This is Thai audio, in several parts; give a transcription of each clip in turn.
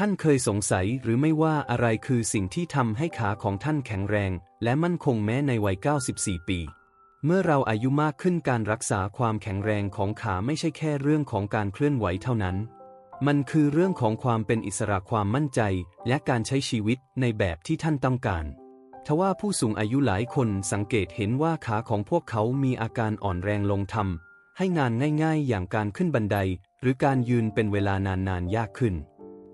ท่านเคยสงสัยหรือไม่ว่าอะไรคือสิ่งที่ทำให้ขาของท่านแข็งแรง และมั่นคงแม้ในวัย 94 ปี เมื่อเราอายุมากขึ้นการรักษาความแข็งแรงของขาไม่ใช่แค่เรื่องของการเคลื่อนไหวเท่านั้น มันคือเรื่องของความเป็นอิสระความมั่นใจ และการใช้ชีวิตในแบบที่ท่านต้องการ ทว่าผู้สูงอายุหลายคนสังเกตเห็นว่าขาของพวกเขามีอาการอ่อนแรงลงทำให้งานง่าย ๆ อย่างการขึ้นบันได หรือการยืนเป็นเวลานานๆยากขึ้น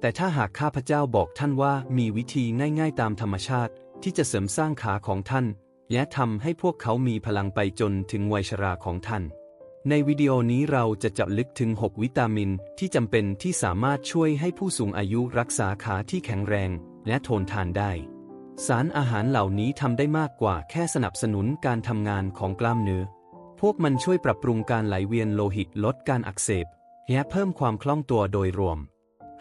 แต่ถ้าหากข้าพเจ้าบอกท่านว่ามีวิธีง่าย ๆ ตามธรรมชาติ ที่จะเสริมสร้างขาของท่าน และทำให้พวกเขามีพลังไปจนถึงวัยชราของท่าน ในวิดีโอนี้เราจะเจาะลึกถึง 6 วิตามินที่จำเป็นที่สามารถช่วยให้ผู้สูงอายุรักษาขาที่แข็งแรง และทนทานได้ สารอาหารเหล่านี้ทำได้มากกว่าแค่สนับสนุนการทำงานของกล้ามเนื้อ พวกมันช่วยปรับปรุงการไหลเวียนโลหิตลดการอักเสบและเพิ่มความคล่องตัวโดยรวม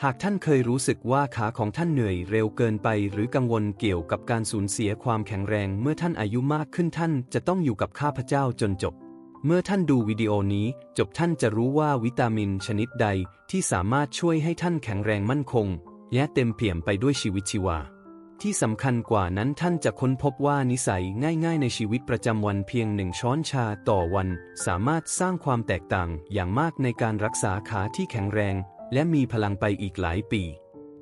หากท่านเคยรู้สึกว่าขาของท่านเหนื่อยเร็วเกินไป หรือกังวลเกี่ยวกับการสูญเสียความแข็งแรง เมื่อท่านอายุมากขึ้นท่านจะต้องอยู่กับข้าพเจ้าจนจบ เมื่อท่านดูวิดีโอนี้ จบท่านจะรู้ว่าวิตามินชนิดใดที่สามารถช่วยให้ท่านแข็งแรงมั่นคง และเต็มเปี่ยมไปด้วยชีวิตชีวา ที่สำคัญกว่านั้นท่านจะค้นพบว่านิสัยง่ายๆ ในชีวิตประจำวันเพียงหนึ่งช้อนชาต่อวัน สามารถสร้างความแตกต่างอย่างมากในการรักษาขาที่แข็งแรง และมีพลังไปอีกหลายปี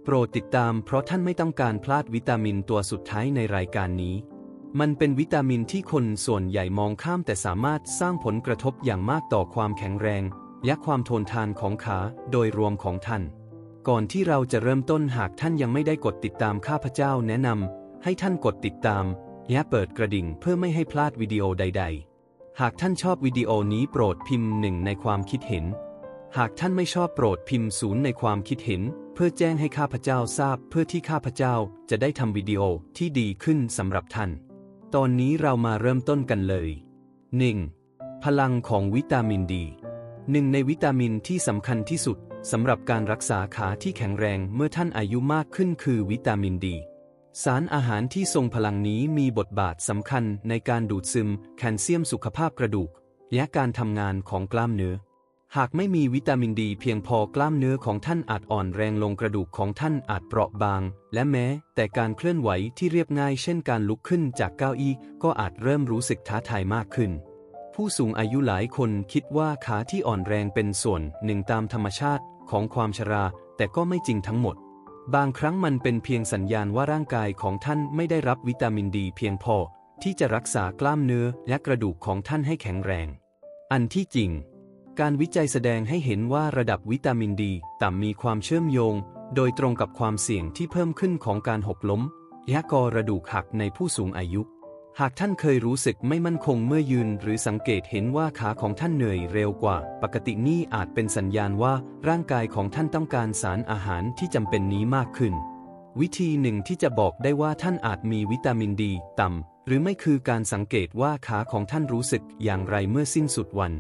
โปรดติดตามเพราะท่านไม่ต้องการพลาดวิตามินตัวสุดท้ายในรายการนี้ มันเป็นวิตามินที่คนส่วนใหญ่มองข้ามแต่สามารถสร้างผลกระทบอย่างมากต่อความแข็งแรง และความทนทานของขาโดยรวมของท่าน ก่อนที่เราจะเริ่มต้นหากท่านยังไม่ได้กดติดตามข้าพเจ้าแนะนำให้ท่านกดติดตามและเปิดกระดิ่งเพื่อไม่ให้พลาดวิดีโอใด ๆ หากท่านชอบวิดีโอนี้โปรดพิมพ์หนึ่งในความคิดเห็น หากท่านไม่ชอบโปรดพิมพ์ศูนย์ในความคิดเห็น เพื่อแจ้งให้ข้าพเจ้าทราบเพื่อที่ข้าพเจ้าจะได้ทำวิดีโอที่ดีขึ้นสำหรับท่าน ตอนนี้เรามาเริ่มต้นกันเลย 1. พลังของวิตามินดีหนึ่งในวิตามินที่สำคัญที่สุดสำหรับการรักษาขาที่แข็งแรงเมื่อท่านอายุมากขึ้นคือวิตามินดี สารอาหารที่ทรงพลังนี้มีบทบาทสำคัญในการดูดซึมแคลเซียมสุขภาพกระดูก และการทำงานของกล้ามเนื้อ หากไม่มีวิตามินดีเพียงพอกล้ามเนื้อของท่านอาจอ่อนแรงลงกระดูกของท่านอาจเปราะบาง และแม้ แต่การเคลื่อนไหวที่เรียบง่ายเช่นการลุกขึ้นจากเก้าอี้ก็อาจเริ่มรู้สึกท้าทายมากขึ้น ผู้สูงอายุหลายคนคิดว่าขาที่อ่อนแรงเป็นส่วนหนึ่งตามธรรมชาติของความชรา แต่ก็ไม่จริงทั้งหมด บางครั้งมันเป็นเพียงสัญญาณว่าร่างกายของท่านไม่ได้รับวิตามินดีเพียงพอ ที่จะรักษากล้ามเนื้อและกระดูกของท่านให้แข็งแรง อันที่จริง การวิจัยแสดงให้เห็นว่าระดับวิตามินดีต่ำมีความเชื่อมโยง โดยตรงกับความเสี่ยงที่เพิ่มขึ้นของการหกล้มและกระดูกหักในผู้สูงอายุ หากท่านเคยรู้สึกไม่มั่นคงเมื่อยืน หรือสังเกตเห็นว่าขาของท่านเหนื่อยเร็วกว่า ปกตินี่อาจเป็นสัญญาณว่าร่างกายของท่านต้องการสารอาหารที่จำเป็นนี้มากขึ้น วิธีหนึ่งที่จะบอกได้ว่าท่านอาจมีวิตามินดี ต่ำหรือไม่คือการสังเกตว่าขาของท่านรู้สึกอย่างไรเมื่อสิ้นสุดวัน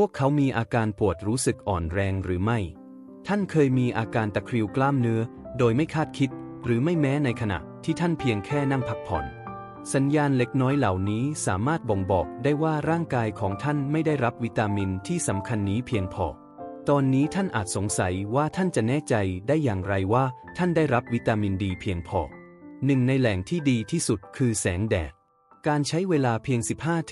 พวกเขามีอาการปวดรู้สึกอ่อนแรงหรือไม่ ท่านเคยมีอาการตะคริวกล้ามเนื้อ โดยไม่คาดคิด หรือไม่แม้ในขณะที่ท่านเพียงแค่นั่งพักผ่อน สัญญาณเล็กน้อยเหล่านี้สามารถบ่งบอกได้ว่าร่างกายของท่านไม่ได้รับวิตามินที่สำคัญนี้เพียงพอ ตอนนี้ท่านอาจสงสัยว่าท่านจะแน่ใจได้อย่างไรว่าท่านได้รับวิตามินดีเพียงพอ หนึ่งในแหล่งที่ดีที่สุดคือแสงแดด การใช้เวลาเพียง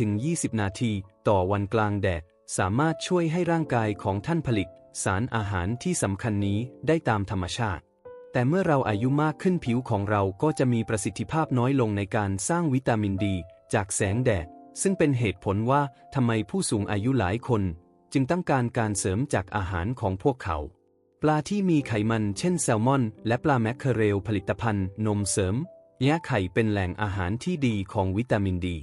15-20 นาที ต่อวันกลางแดด สามารถช่วยให้ร่างกายของท่านผลิต สารอาหารที่สำคัญนี้ได้ตามธรรมชาติ แต่เมื่อเราอายุมากขึ้นผิวของเราก็จะมีประสิทธิภาพน้อยลงในการสร้างวิตามินดี จากแสงแดด ซึ่งเป็นเหตุผลว่าทำไมผู้สูงอายุหลายคน จึงต้องการการเสริมจากอาหารของพวกเขา ปลาที่มีไขมันเช่นแซลมอน และปลาแมคเคอเรลผลิตภัณฑ์ นมเสริมแยะไข่เป็นแหล่งอาหารที่ดีของวิตามินดี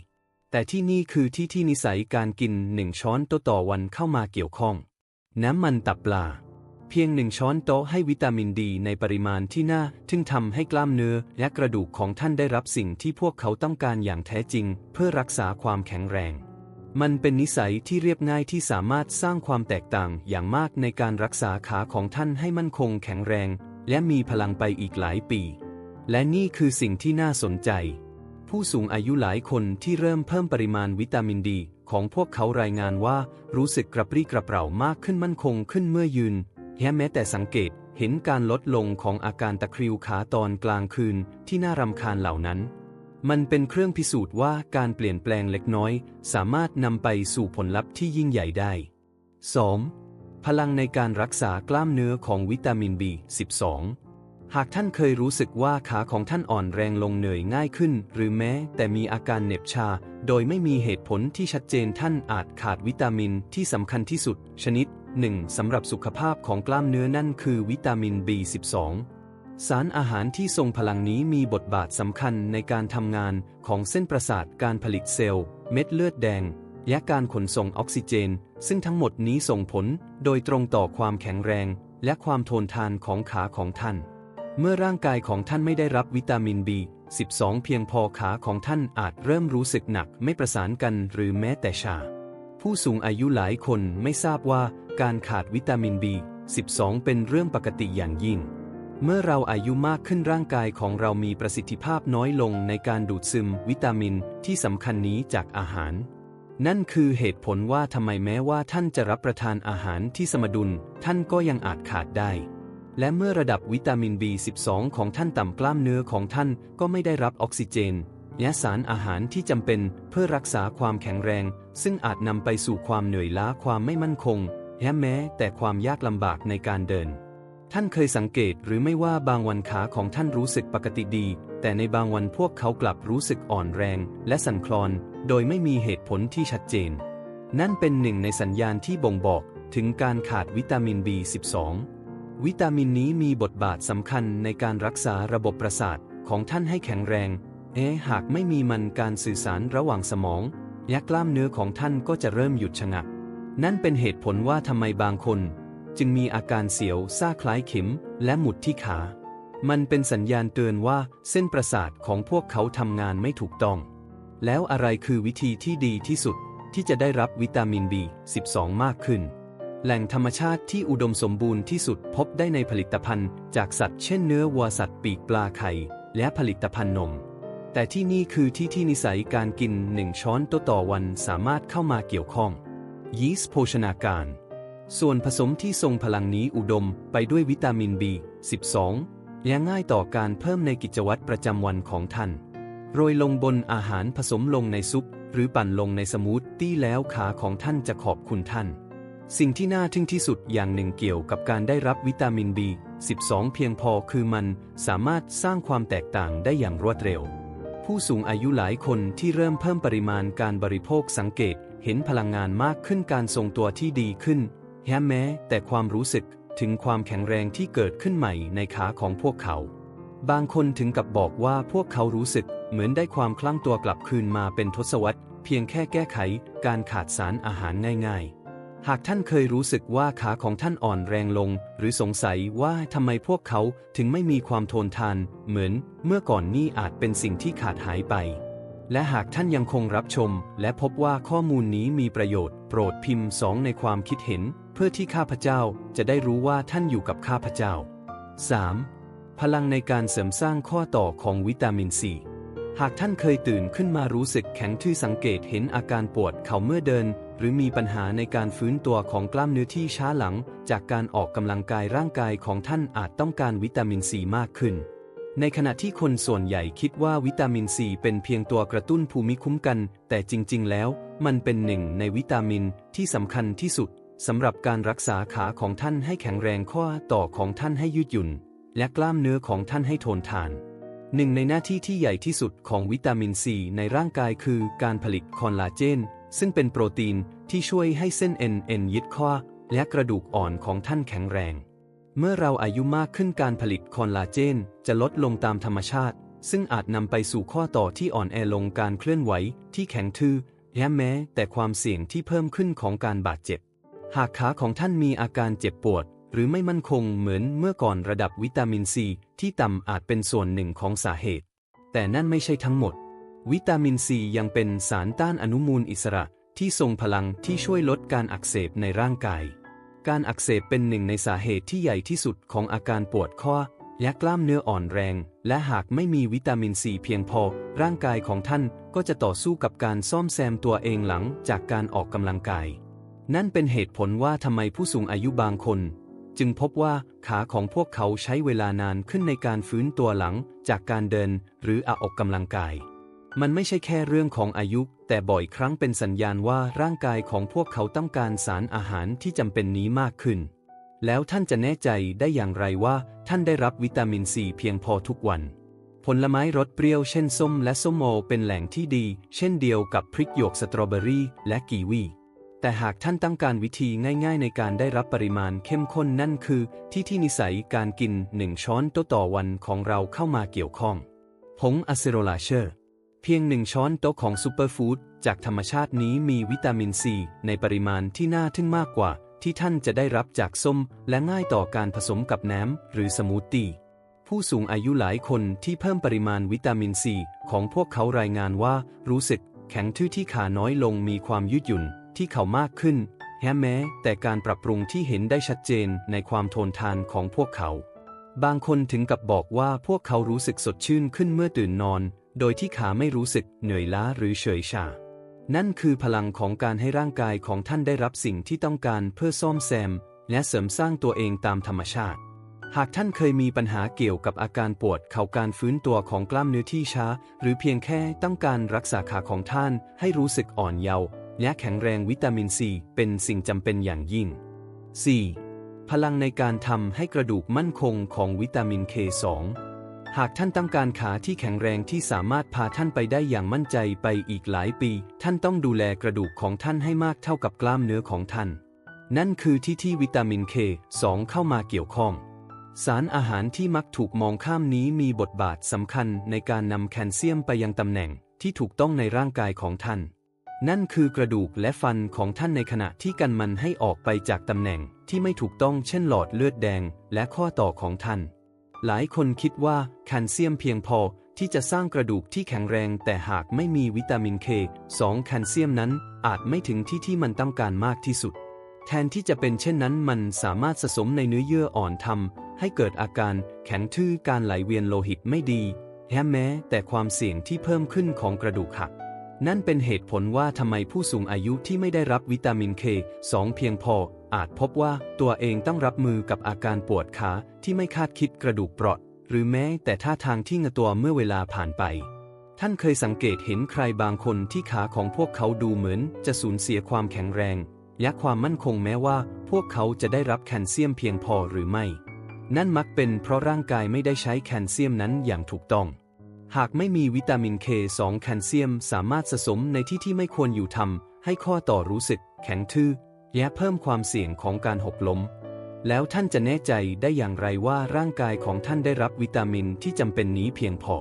แต่ที่นี่คือที่ที่นิสัยการกินหนึ่งช้อนโต๊ะต่อวันเข้ามาเกี่ยวข้อง น้ำมันตับปลา เพียงหนึ่งช้อนโต๊ะให้วิตามินดีในปริมาณที่น่าทึ่งทำให้กล้ามเนื้อและกระดูกของท่านได้รับสิ่งที่พวกเขาต้องการอย่างแท้จริง เพื่อรักษาความแข็งแรง มันเป็นนิสัยที่เรียบง่ายที่สามารถสร้างความแตกต่างอย่างมากในการรักษาขาของท่านให้มั่นคงแข็งแรง และมีพลังไปอีกหลายปี และนี่คือสิ่งที่น่าสนใจ ผู้สูงอายุหลายคนที่เริ่มเพิ่มปริมาณวิตามินดี ของพวกเขารายงานว่ารู้สึกกระปรี้กระเปร่ามากขึ้นมั่นคงขึ้นเมื่อยืนแม้แต่สังเกตเห็นการลดลงของอาการตะคริวขาตอนกลางคืนที่น่ารำคาญเหล่านั้น มันเป็นเครื่องพิสูจน์ว่าการเปลี่ยนแปลงเล็กน้อย สามารถนำไปสู่ผลลัพธ์ที่ยิ่งใหญ่ได้ 2. พลังในการรักษากล้ามเนื้อของวิตามิน B12 หากท่านเคยรู้สึกว่าขาของท่านอ่อนแรงลงเหนื่อยง่ายขึ้น หรือแม้แต่มีอาการเหน็บชา โดยไม่มีเหตุผลที่ชัดเจนท่านอาจขาดวิตามินที่สำคัญที่สุด ชนิดหนึ่งสำหรับสุขภาพของกล้ามเนื้อนั่นคือวิตามิน B12 สารอาหารที่ทรงพลังนี้มีบทบาทสำคัญในการทำงานของเส้นประสาทการผลิตเซลล์ เม็ดเลือดแดง และการขนส่งออกซิเจน ซึ่งทั้งหมดนี้ส่งผลโดยตรงต่อความแข็งแรง และความทนทานของขาของท่าน เมื่อร่างกายของท่านไม่ได้รับวิตามิน B12 เพียงพอขาของท่านอาจเริ่มรู้สึกหนักไม่ประสานกันหรือแม้แต่ชา ผู้สูงอายุหลายคนไม่ทราบว่าการขาดวิตามิน B12 เป็นเรื่องปกติอย่างยิ่ง เมื่อเราอายุมากขึ้นร่างกายของเรามีประสิทธิภาพน้อยลงในการดูดซึมวิตามินที่สำคัญนี้จากอาหาร นั่นคือเหตุผลว่าทำไมแม้ว่าท่านจะรับประทานอาหารที่สมดุล ท่านก็ยังอาจขาดได้ และเมื่อระดับวิตามิน B12 ของท่านต่ำกล้ามเนื้อของท่านก็ไม่ได้รับออกซิเจนและสารอาหารที่จำเป็นเพื่อรักษาความแข็งแรง ซึ่งอาจนำไปสู่ความเหนื่อยล้าความไม่มั่นคงและแม้แต่ความยากลำบากในการเดิน ท่านเคยสังเกตหรือไม่ว่าบางวันขาของท่านรู้สึกปกติดี แต่ในบางวันพวกเขากลับรู้สึกอ่อนแรง และสั่นคลอน โดยไม่มีเหตุผลที่ชัดเจน นั่นเป็นหนึ่งในสัญญาณที่บ่งบอกถึงการขาดวิตามิน B12 วิตามินนี้มีบทบาทสำคัญในการรักษาระบบประสาทของท่านให้แข็งแรง เอ๊หากไม่มีมันการสื่อสารระหว่างสมองและกล้ามเนื้อของท่านก็จะเริ่มหยุดชะงัก นั่นเป็นเหตุผลว่าทำไมบางคน จึงมีอาการเสียวซ่าคล้ายเข็ม และหมุดที่ขา มันเป็นสัญญาณเตือนว่าเส้นประสาทของพวกเขาทำงานไม่ถูกต้อง แล้วอะไรคือวิธีที่ดีที่สุดที่จะได้รับวิตามิน B12 มากขึ้น แหล่งธรรมชาติที่อุดมสมบูรณ์ที่สุดพบได้ในผลิตภัณฑ์ จากสัตว์เช่นเนื้อวัวสัตว์ปีกปลาไข่ และผลิตภัณฑ์นม แต่ที่นี่คือที่ที่นิสัยการกินหนึ่งช้อนโต๊ะต่อวันสามารถเข้ามาเกี่ยวข้อง ยีสต์โภชนาการ ส่วนผสมที่ทรงพลังนี้อุดมไปด้วยวิตามิน B12 และง่ายต่อการเพิ่มในกิจวัตรประจำวันของท่านโรยลงบนอาหารผสมลงในซุป หรือปั่นลงในสมูทตี้แล้วขาของท่านจะขอบคุณท่าน สิ่งที่น่าทึ่งที่สุดอย่างหนึ่งเกี่ยวกับการได้รับวิตามิน B12 เพียงพอคือมันสามารถสร้างความแตกต่างได้อย่างรวดเร็ว ผู้สูงอายุหลายคนที่เริ่มเพิ่มปริมาณการบริโภคสังเกตเห็นพลังงานมากขึ้นการทรงตัวที่ดีขึ้นแมแม้แต่ความรู้สึกถึงความแข็งแรงที่เกิดขึ้นใหม่ในขาของพวกเขา บางคนถึงกับบอกว่าพวกเขารู้สึกเหมือนได้ความคลั่งตัวกลับคืนมาเป็นทศวรรษ เพียงแค่แก้ไขการขาดสารอาหารง่ายๆ หากท่านเคยรู้สึกว่าขาของท่านอ่อนแรงลง หรือสงสัยว่าทำไมพวกเขาถึงไม่มีความทนทาน เหมือนเมื่อก่อนนี่อาจเป็นสิ่งที่ขาดหายไป และหากท่านยังคงรับชม และพบว่าข้อมูลนี้มีประโยชน์ โปรดพิมพ์สองในความคิดเห็น เพื่อที่ข้าพเจ้าจะได้รู้ว่าท่านอยู่กับข้าพเจ้า 3. พลังในการเสริมสร้างข้อต่อของวิตามินซีหากท่านเคยตื่นขึ้นมารู้สึกแข็งทื่อสังเกตเห็นอาการปวดเข่าเมื่อเดิน หรือมีปัญหาในการฟื้นตัวของกล้ามเนื้อที่ช้าหลัง จากการออกกำลังกายร่างกายของท่านอาจต้องการวิตามินซีมากขึ้น ในขณะที่คนส่วนใหญ่คิดว่าวิตามินซีเป็นเพียงตัวกระตุ้นภูมิคุ้มกัน แต่จริง ๆ แล้ว มันเป็นหนึ่งในวิตามินที่สำคัญที่สุดสำหรับการรักษาขาของท่านให้แข็งแรงข้อต่อของท่านให้ยืดหยุ่น และกล้ามเนื้อของท่านให้ทนทานหนึ่งในหน้าที่ที่ใหญ่ที่สุดของวิตามินซีในร่างกายคือการผลิตคอลลาเจน ซึ่งเป็นโปรตีนที่ช่วยให้เส้นเอ็นเอ็นยึดข้อ และกระดูกอ่อนของท่านแข็งแรง เมื่อเราอายุมากขึ้นการผลิตคอลลาเจน จะลดลงตามธรรมชาติ ซึ่งอาจนำไปสู่ข้อต่อที่อ่อนแอลงการเคลื่อนไหวที่แข็งทื่อและแม้แต่ความเสี่ยงที่เพิ่มขึ้นของการบาดเจ็บ หากขาของท่านมีอาการเจ็บปวด หรือไม่มั่นคงเหมือนเมื่อก่อนระดับวิตามินซีที่ต่ำอาจเป็นส่วนหนึ่งของสาเหตุ แต่นั่นไม่ใช่ทั้งหมด วิตามินซียังเป็นสารต้านอนุมูลอิสระที่ทรงพลังที่ช่วยลดการอักเสบในร่างกาย การอักเสบเป็นหนึ่งในสาเหตุที่ใหญ่ที่สุดของอาการปวดข้อและกล้ามเนื้ออ่อนแรง และหากไม่มีวิตามินซีเพียงพอ ร่างกายของท่านก็จะต่อสู้กับการซ่อมแซมตัวเองหลังจากการออกกำลังกาย นั่นเป็นเหตุผลว่าทำไมผู้สูงอายุบางคน จึงพบว่าขาของพวกเขาใช้เวลานานขึ้นในการฟื้นตัวหลังจากการเดินหรืออาออกกำลังกาย มันไม่ใช่แค่เรื่องของอายุ แต่บ่อยครั้งเป็นสัญญาณว่าร่างกายของพวกเขาต้องการสารอาหารที่จำเป็นนี้มากขึ้น แล้วท่านจะแน่ใจได้อย่างไรว่า ท่านได้รับวิตามินซีเพียงพอทุกวัน ผลไม้รสเปรี้ยวเช่นส้มและส้มโอเป็นแหล่งที่ดี เช่นเดียวกับพริกหยวกสตรอเบอรี่และกีวีแต่หากท่านต้องการวิธีง่ายๆ ในการได้รับปริมาณเข้มข้นนั่นคือ ที่ที่นิสัยการกินหนึ่งช้อนโต๊ะต่อวันของเราเข้ามาเกี่ยวข้องผงอะเซโรลาเชอร์ เพียงหนึ่งช้อนโต๊ะของซูเปอร์ฟู้ดจากธรรมชาตินี้มีวิตามินซีในปริมาณที่น่าทึ่งมากกว่า ที่ท่านจะได้รับจากส้ม และง่ายต่อการผสมกับน้ำหรือสมูทตี้ผู้สูงอายุหลายคนที่เพิ่มปริมาณวิตามินซีของพวกเขารายงานว่ารู้สึกแข็งทื่อที่ขาน้อยลงมีความยืดหยุ่นที่เข่ามากขึ้นแม้แต่การปรับปรุงที่เห็นได้ชัดเจนในความทนทานของพวกเขา บางคนถึงกับบอกว่าพวกเขารู้สึกสดชื่นขึ้นเมื่อตื่นนอน โดยที่ขาไม่รู้สึกเหนื่อยล้าหรือเฉยชา นั่นคือพลังของการให้ร่างกายของท่านได้รับสิ่งที่ต้องการเพื่อซ่อมแซม และเสริมสร้างตัวเองตามธรรมชาติ หากท่านเคยมีปัญหาเกี่ยวกับอาการปวดเข่าการฟื้นตัวของกล้ามเนื้อที่ช้า หรือเพียงแค่ต้องการรักษาขาของท่านให้รู้สึกอ่อนเยาว์และแข็งแรงวิตามินซีเป็นสิ่งจำเป็นอย่างยิ่ง 4. พลังในการทำให้กระดูกมั่นคงของวิตามิน K2 หากท่านต้องการขาที่แข็งแรงที่สามารถพาท่านไปได้อย่างมั่นใจไปอีกหลายปี ท่านต้องดูแลกระดูกของท่านให้มากเท่ากับกล้ามเนื้อของท่าน นั่นคือที่ที่วิตามิน K2 เข้ามาเกี่ยวข้อง สารอาหารที่มักถูกมองข้ามนี้มีบทบาทสำคัญในการนำแคลเซียมไปยังตำแหน่งที่ถูกต้องในร่างกายของท่าน นั่นคือกระดูกและฟันของท่านในขณะที่กันมันให้ออกไปจากตำแหน่งที่ไม่ถูกต้องเช่นหลอดเลือดแดงและข้อต่อของท่าน หลายคนคิดว่าแคลเซียมเพียงพอที่จะสร้างกระดูกที่แข็งแรง แต่หากไม่มีวิตามินเคสองแคลเซียมนั้นอาจไม่ถึงที่ที่มันต้องการมากที่สุด แทนที่จะเป็นเช่นนั้นมันสามารถสะสมในเนื้อเยื่ออ่อนทำให้เกิดอาการแข็งทื่อการไหลเวียนโลหิตไม่ดีแม้แต่ความเสี่ยงที่เพิ่มขึ้นของกระดูกหัก นั่นเป็นเหตุผลว่าทำไมผู้สูงอายุที่ไม่ได้รับวิตามินเคสองเพียงพอ อาจพบว่าตัวเองต้องรับมือกับอาการปวดขาที่ไม่คาดคิดกระดูกเปราะ หรือแม้แต่ท่าทางที่งตัวเมื่อเวลาผ่านไป ท่านเคยสังเกตเห็นใครบางคนที่ขาของพวกเขาดูเหมือนจะสูญเสียความแข็งแรงและความมั่นคงแม้ว่า พวกเขาจะได้รับแคลเซียมเพียงพอหรือไม่ นั่นมักเป็นเพราะร่างกายไม่ได้ใช้แคลเซียมนั้นอย่างถูกต้อง หากไม่มีวิตามิน K2 แคลเซียมสามารถสะสมในที่ที่ไม่ควรอยู่ทำให้ข้อต่อรู้สึกแข็งทื่อ และเพิ่มความเสี่ยงของการหกล้ม แล้วท่านจะแน่ใจได้อย่างไรว่าร่างกายของท่านได้รับวิตามินที่จำเป็นนี้เพียงพอ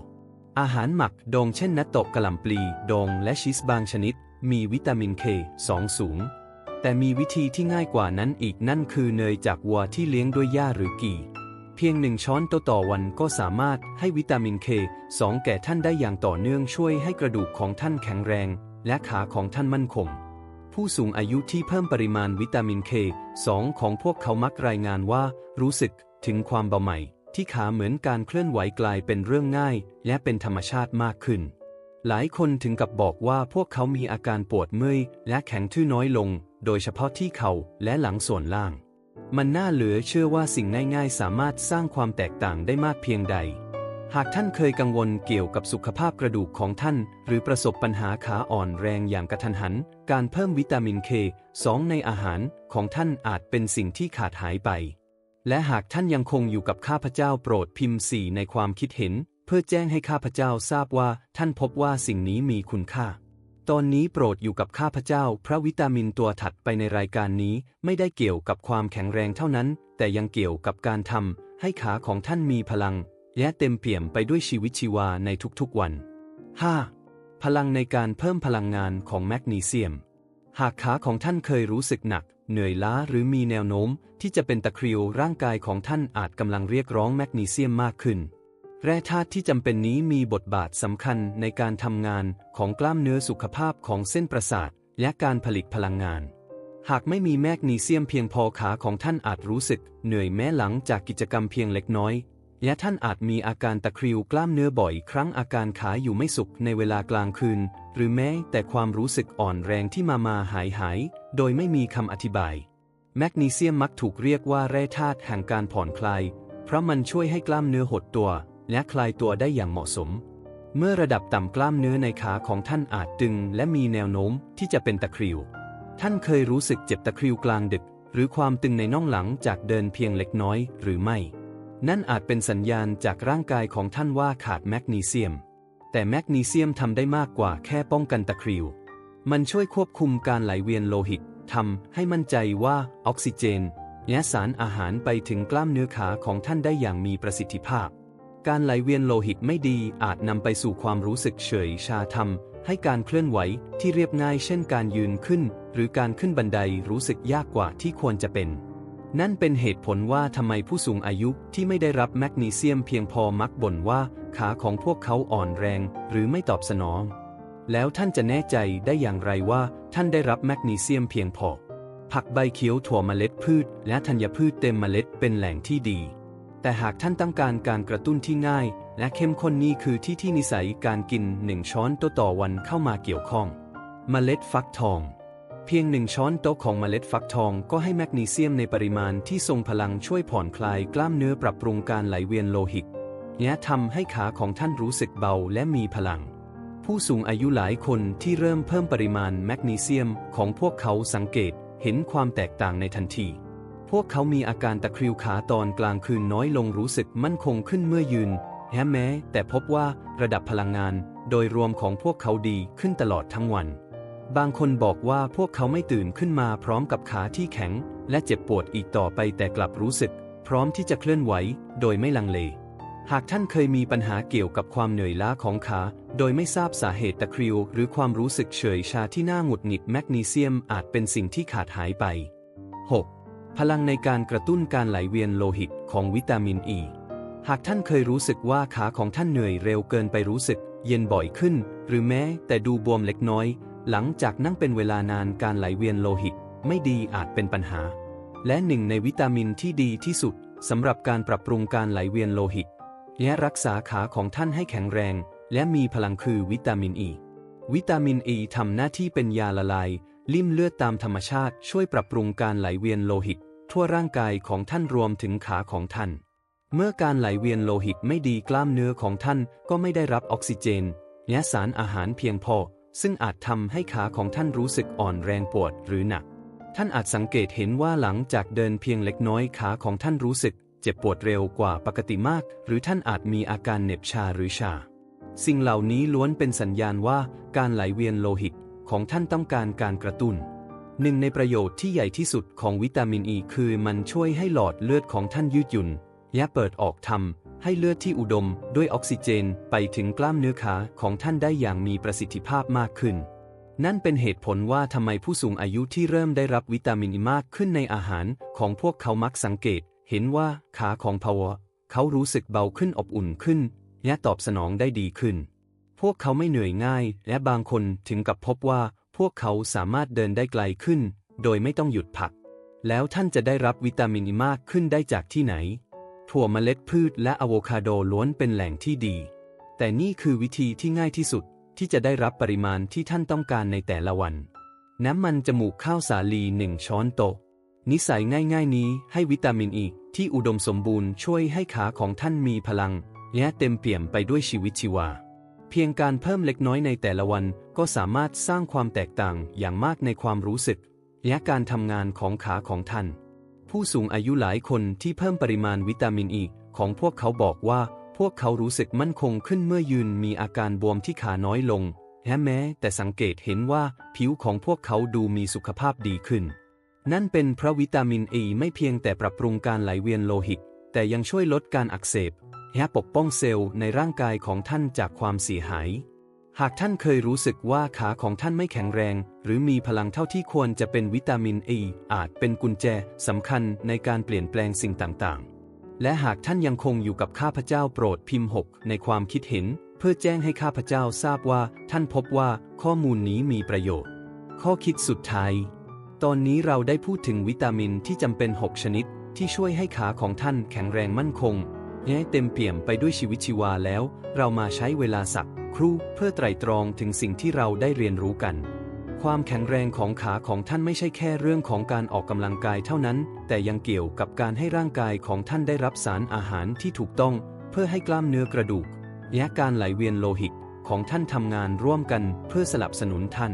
อาหารหมักดองเช่นนัตโตะกะหล่ำปลีดองและชีสบางชนิด มีวิตามิน K2 สูง แต่มีวิธีที่ง่ายกว่านั้นอีกนั่นคือเนยจากวัวที่เลี้ยงด้วยหญ้าหรือกี่พียงหนึ่งช้อนโตต่อวันก็สามารถให้วิตามินเคสองแก่ท่านได้อย่างต่อเนื่องช่วยให้กระดูกของท่านแข็งแรง และขาของท่านมั่นคง ผู้สูงอายุที่เพิ่มปริมาณวิตามินเคสองของพวกเขามักรายงานว่า รู้สึกถึงความเบาใหม่ ที่ขาเหมือนการเคลื่อนไหวกลายเป็นเรื่องง่าย และเป็นธรรมชาติมากขึ้น หลายคนถึงกับบอกว่าพวกเขามีอาการปวดเมื่อยและแข็งทื่อน้อยลง โดยเฉพาะที่เข่าและหลังส่วนล่าง มันน่าเหลือเชื่อว่าสิ่งง่ายๆ สามารถสร้างความแตกต่างได้มากเพียงใด หากท่านเคยกังวลเกี่ยวกับสุขภาพกระดูกของท่าน หรือประสบปัญหาขาอ่อนแรงอย่างกระทันหัน การเพิ่มวิตามินเคสองในอาหารของท่านอาจเป็นสิ่งที่ขาดหายไป และหากท่านยังคงอยู่กับข้าพเจ้าโปรดพิมพ์สี่ในความคิดเห็น เพื่อแจ้งให้ข้าพเจ้าทราบว่าท่านพบว่าสิ่งนี้มีคุณค่า ตอนนี้โปรดอยู่กับข้าพเจ้า พระวิตามินตัวถัดไปในรายการนี้ ไม่ได้เกี่ยวกับความแข็งแรงเท่านั้น แต่ยังเกี่ยวกับการทำให้ขาของท่านมีพลัง และเต็มเปี่ยมไปด้วยชีวิตชีวาในทุกๆวัน 5. พลังในการเพิ่มพลังงานของแมกนีเซียม หากขาของท่านเคยรู้สึกหนัก เหนื่อยล้าหรือมีแนวโน้ม ที่จะเป็นตะคริวร่างกายของท่านอาจกำลังเรียกร้องแมกนีเซียมมากขึ้น แร่ธาตุที่จำเป็นนี้มีบทบาทสำคัญในการทำงานของกล้ามเนื้อสุขภาพของเส้นประสาท และการผลิตพลังงานหากไม่มีแมกนีเซียมเพียงพอขาของท่านอาจรู้สึก เหนื่อยแม้หลังจากกิจกรรมเพียงเล็กน้อย และท่านอาจมีอาการตะคริวกล้ามเนื้อบ่อยครั้งอาการขาอยู่ไม่สุขในเวลากลางคืน หรือแม้แต่ความรู้สึกอ่อนแรงที่มามาหายหาย โดยไม่มีคำอธิบาย แมกนีเซียมมักถูกเรียกว่าแร่ธาตุแห่งการผ่อนคลาย เพราะมันช่วยให้กล้ามเนื้อหดตัว และคลายตัวได้อย่างเหมาะสม เมื่อระดับต่ำกล้ามเนื้อในขาของท่านอาจตึง และมีแนวโน้มที่จะเป็นตะคริว ท่านเคยรู้สึกเจ็บตะคริวกลางดึก หรือความตึงในน่องหลังจากเดินเพียงเล็กน้อย หรือไม่ นั่นอาจเป็นสัญญาณจากร่างกายของท่านว่าขาดแมกนีเซียม แต่แมกนีเซียมทำได้มากกว่าแค่ป้องกันตะคริว มันช่วยควบคุมการไหลเวียนโลหิตทำให้มั่นใจว่าออกซิเจนและสารอาหารไปถึงกล้ามเนื้อขาของท่านได้อย่างมีประสิทธิภาพ การไหลเวียนโลหิตไม่ดีอาจนำไปสู่ความรู้สึกเฉยชาทำให้การเคลื่อนไหวที่เรียบง่ายเช่นการยืนขึ้น หรือการขึ้นบันไดรู้สึกยากกว่าที่ควรจะเป็น นั่นเป็นเหตุผลว่าทำไมผู้สูงอายุที่ไม่ได้รับแมกนีเซียมเพียงพอมักบ่นว่าขาของพวกเขาอ่อนแรงหรือไม่ตอบสนอง แล้วท่านจะแน่ใจได้อย่างไรว่าท่านได้รับแมกนีเซียมเพียงพอ ผักใบเขียวถั่วเมล็ดพืช และธัญพืชเต็มเมล็ดเป็นแหล่งที่ดี แต่หากท่านต้องการการกระตุ้นที่ง่าย และเข้มข้นนี่คือที่ที่นิสัยการกินหนึ่งช้อนโต๊ะต่อวันเข้ามาเกี่ยวข้อง เมล็ดฟักทอง พียงหนึ่งช้อนโต๊ะของเมล็ดฟักทองก็ให้แมกนีเซียมในปริมาณที่ทรงพลังช่วยผ่อนคลายกล้ามเนื้อปรับปรุงการไหลเวียนโลหิตและทำให้ขาของท่านรู้สึกเบาและมีพลัง ผู้สูงอายุหลายคนที่เริ่มเพิ่มปริมาณแมกนีเซียมของพวกเขาสังเกตเห็นความแตกต่างในทันที พวกเขามีอาการตะคริวขาตอนกลางคืนน้อยลงรู้สึกมั่นคงขึ้นเมื่อยืนแฮแม้แต่พบว่าระดับพลังงานโดยรวมของพวกเขาดีขึ้นตลอดทั้งวัน บางคนบอกว่าพวกเขาไม่ตื่นขึ้นมาพร้อมกับขาที่แข็ง และเจ็บปวดอีกต่อไปแต่กลับรู้สึก พร้อมที่จะเคลื่อนไหว โดยไม่ลังเล หากท่านเคยมีปัญหาเกี่ยวกับความเหนื่อยล้าของขา โดยไม่ทราบสาเหตุตะคริว หรือความรู้สึกเฉยชาที่น่าหงุดหงิดแมกนีเซียมอาจเป็นสิ่งที่ขาดหายไป 6. พลังในการกระตุ้นการไหลเวียนโลหิตของวิตามินอ e. ีหากท่านเคยรู้สึกว่าขาของท่านเหนื่อยเร็วเกินไปรู้สึก เย็นบ่อยขึ้น หรือแม้แต่ดูบวมเล็กน้อย หลังจากนั่งเป็นเวลานานการไหลเวียนโลหิตไม่ดีอาจเป็นปัญหา และหนึ่งในวิตามินที่ดีที่สุดสำหรับการปรับปรุงการไหลเวียนโลหิต และรักษาขาของท่านให้แข็งแรง และมีพลังคือวิตามินอ e. ีวิตามินอ e ีทำหน้าที่เป็นยาละลาย ลิ่มเลือดตามธรรมชาติช่วยปรับปรุงการไหลเวียนโลหิต ทั่วร่างกายของท่านรวมถึงขาของท่าน เมื่อการไหลเวียนโลหิตไม่ดีกล้ามเนื้อของท่านก็ไม่ได้รับออกซิเจน และสารอาหารเพียงพอ ซึ่งอาจทำให้ขาของท่านรู้สึกอ่อนแรงปวดหรือหนัก ท่านอาจสังเกตเห็นว่าหลังจากเดินเพียงเล็กน้อยขาของท่านรู้สึก เจ็บปวดเร็วกว่าปกติมาก หรือท่านอาจมีอาการเหน็บชาหรือชา สิ่งเหล่านี้ล้วนเป็นสัญญาณว่าการไหลเวียนโลหิตของท่านต้องการการกระตุ้นหนึ่งในประโยชน์ที่ใหญ่ที่สุดของวิตามินอ e ีคือมันช่วยให้หลอดเลือดของท่านยืดหยุ่น และเปิดออกทำ ให้เลือดที่อุดมด้วยออกซิเจนไปถึงกล้ามเนื้อขาของท่านได้อย่างมีประสิทธิภาพมากขึ้น นั่นเป็นเหตุผลว่าทำไมผู้สูงอายุที่เริ่มได้รับวิตามินอีมากขึ้นในอาหารของพวกเขามักสังเกต เห็นว่าขาของภาวเขารู้สึกเบาขึ้นอบอุ่นขึ้น และตอบสนองได้ดีขึ้น พวกเขาไม่เหนื่อยง่าย และบางคนถึงกับพบว่าพวกเขาสามารถเดินได้ไกลขึ้น โดยไม่ต้องหยุดพัก แล้วท่านจะได้รับวิตามินอีมากขึ้นได้จากที่ไหน ถั่วเมล็ดพืชและอะโวคาโดล้วนเป็นแหล่งที่ดี แต่นี่คือวิธีที่ง่ายที่สุดที่จะได้รับปริมาณที่ท่านต้องการในแต่ละวัน น้ำมันจมูกข้าวสาลีหนึ่งช้อนโต๊ะ นิสัยง่ายๆนี้ให้วิตามินอีที่อุดมสมบูรณ์ช่วยให้ขาของท่านมีพลัง และเต็มเปี่ยมไปด้วยชีวิตชีวา เพียงการเพิ่มเล็กน้อยในแต่ละวันก็สามารถสร้างความแตกต่างอย่างมากในความรู้สึก และการทำงานของขาของท่าน ผู้สูงอายุหลายคนที่เพิ่มปริมาณวิตามินอ e ีของพวกเขาบอกว่า พวกเขารู้สึกมั่นคงขึ้นเมื่อยืนมีอาการบวมที่ขาน้อยลงและแม้แต่สังเกตเห็นว่าผิวของพวกเขาดูมีสุขภาพดีขึ้น นั่นเป็นเพราะวิตามินอ e ีไม่เพียงแต่ปรับปรุงการไหลเวียนโลหิต แต่ยังช่วยลดการอักเสบและปกป้องเซลล์ในร่างกายของท่านจากความเสียหาย หากท่านเคยรู้สึกว่าขาของท่านไม่แข็งแรง หรือมีพลังเท่าที่ควรจะเป็นวิตามินอ e ีอาจเป็นกุญแจสำคัญในการเปลี่ยนแปลงสิ่งต่างๆ และหากท่านยังคงอยู่กับข้าพเจ้าโปรดพิมพ์ 6 ในความคิดเห็น เพื่อแจ้งให้ข้าพเจ้าทราบว่า ท่านพบว่าข้อมูลนี้มีประโยชน์ ข้อคิดสุดท้าย ตอนนี้เราได้พูดถึงวิตามินที่จำเป็น 6 ชนิด ที่ช่วยให้ขาของท่านแข็งแรงมั่นคงและเต็มเปี่ยมไปด้วยชีวิตชีวาแล้ว เรามาใช้เวลาสัก รู่เพื่อไตร่ตรองถึงสิ่งที่เราได้เรียนรู้กัน ความแข็งแรงของขาของท่านไม่ใช่แค่เรื่องของการออกกำลังกายเท่านั้น แต่ยังเกี่ยวกับการให้ร่างกายของท่านได้รับสารอาหารที่ถูกต้อง เพื่อให้กล้ามเนื้อกระดูกและการไหลเวียนโลหิตของท่านทำงานร่วมกันเพื่อสนับสนุนท่าน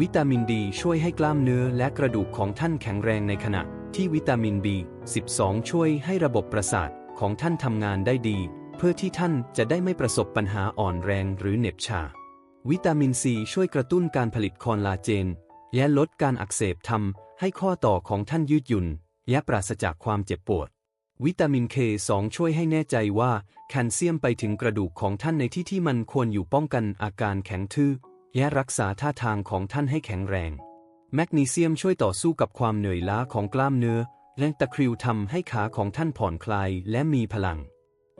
วิตามินดีช่วยให้กล้ามเนื้อและกระดูกของท่านแข็งแรงในขณะที่วิตามิน B12 ช่วยให้ระบบประสาทของท่านทำงานได้ดี เพื่อที่ท่านจะได้ไม่ประสบปัญหาอ่อนแรงหรือเหน็บชา วิตามินซีช่วยกระตุ้นการผลิตคอลลาเจน และลดการอักเสบทำให้ข้อต่อของท่านยืดหยุ่น และปราศจากความเจ็บปวด วิตามิน K2 ช่วยให้แน่ใจว่าแคลเซียมไปถึงกระดูกของท่านในที่ที่มันควรอยู่ป้องกันอาการแข็งทื่อและรักษาท่าทางของท่านให้แข็งแรง แมกนีเซียมช่วยต่อสู้กับความเหนื่อยล้าของกล้ามเนื้อ และตะคริวทำให้ขาของท่านผ่อนคลายและมีพลัง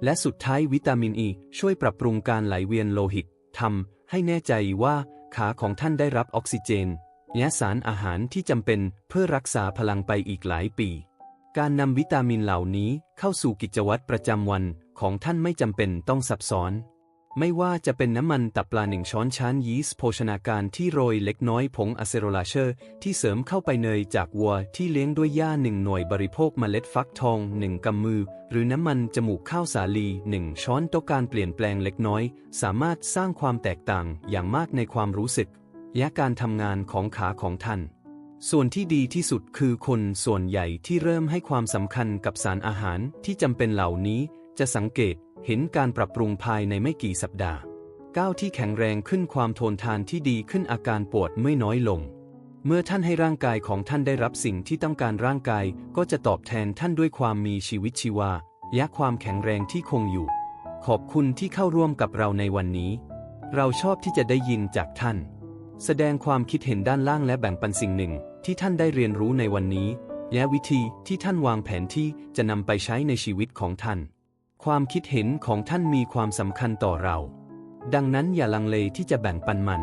และสุดท้ายวิตามินอ e ีช่วยปรับปรุงการไหลเวียนโลหิตทำให้แน่ใจว่าขาของท่านได้รับออกซิเจนและสารอาหารที่จำเป็นเพื่อรักษาพลังไปอีกหลายปี การนำวิตามินเหล่านี้เข้าสู่กิจวัตรประจำวันของท่านไม่จำเป็นต้องซับซ้อน ไม่ว่าจะเป็นน้ำมันตับปลาหนึ่งช้อนชานยีสต์โภชนาการที่โรยเล็กน้อยผงอะเซโรลาเชอร์ที่เสริมเข้าไปเนยจากวัวที่เลี้ยงด้วยหญ้าหนึ่งหน่วยบริโภคเมล็ดฟักทองหนึ่งกำมือ หรือน้ำมันจมูกข้าวสาลีหนึ่งช้อนโต๊ะการเปลี่ยนแปลงเล็กน้อย สามารถสร้างความแตกต่างอย่างมากในความรู้สึกและการทำงานของขาของท่าน ส่วนที่ดีที่สุดคือคนส่วนใหญ่ที่เริ่มให้ความสำคัญกับสารอาหารที่จำเป็นเหล่านี้จะสังเกต เห็นการปรับปรุงภายในไม่กี่สัปดาห์ ก้าวที่แข็งแรงขึ้นความทนทานที่ดีขึ้นอาการปวดไม่น้อยลง เมื่อท่านให้ร่างกายของท่านได้รับสิ่งที่ต้องการร่างกายก็จะตอบแทนท่านด้วยความมีชีวิตชีวา และความแข็งแรงที่คงอยู่ ขอบคุณที่เข้าร่วมกับเราในวันนี้ เราชอบที่จะได้ยินจากท่าน แสดงความคิดเห็นด้านล่างและแบ่งปันสิ่งหนึ่ง ที่ท่านได้เรียนรู้ในวันนี้ และวิธีที่ท่านวางแผนที่จะนำไปใช้ในชีวิตของท่าน ความคิดเห็นของท่านมีความสำคัญต่อเรา ดังนั้นอย่าลังเลที่จะแบ่งปันมัน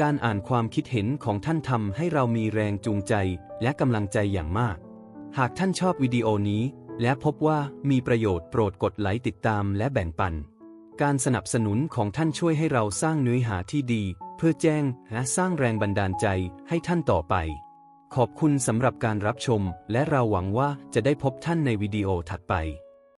การอ่านความคิดเห็นของท่านทำให้เรามีแรงจูงใจและกำลังใจอย่างมาก หากท่านชอบวิดีโอนี้ และพบว่ามีประโยชน์โปรดกดไลค์ติดตามและแบ่งปัน การสนับสนุนของท่านช่วยให้เราสร้างเนื้อหาที่ดี เพื่อแจ้งและสร้างแรงบันดาลใจให้ท่านต่อไป ขอบคุณสำหรับการรับชม และเราหวังว่าจะได้พบท่านในวิดีโอถัดไป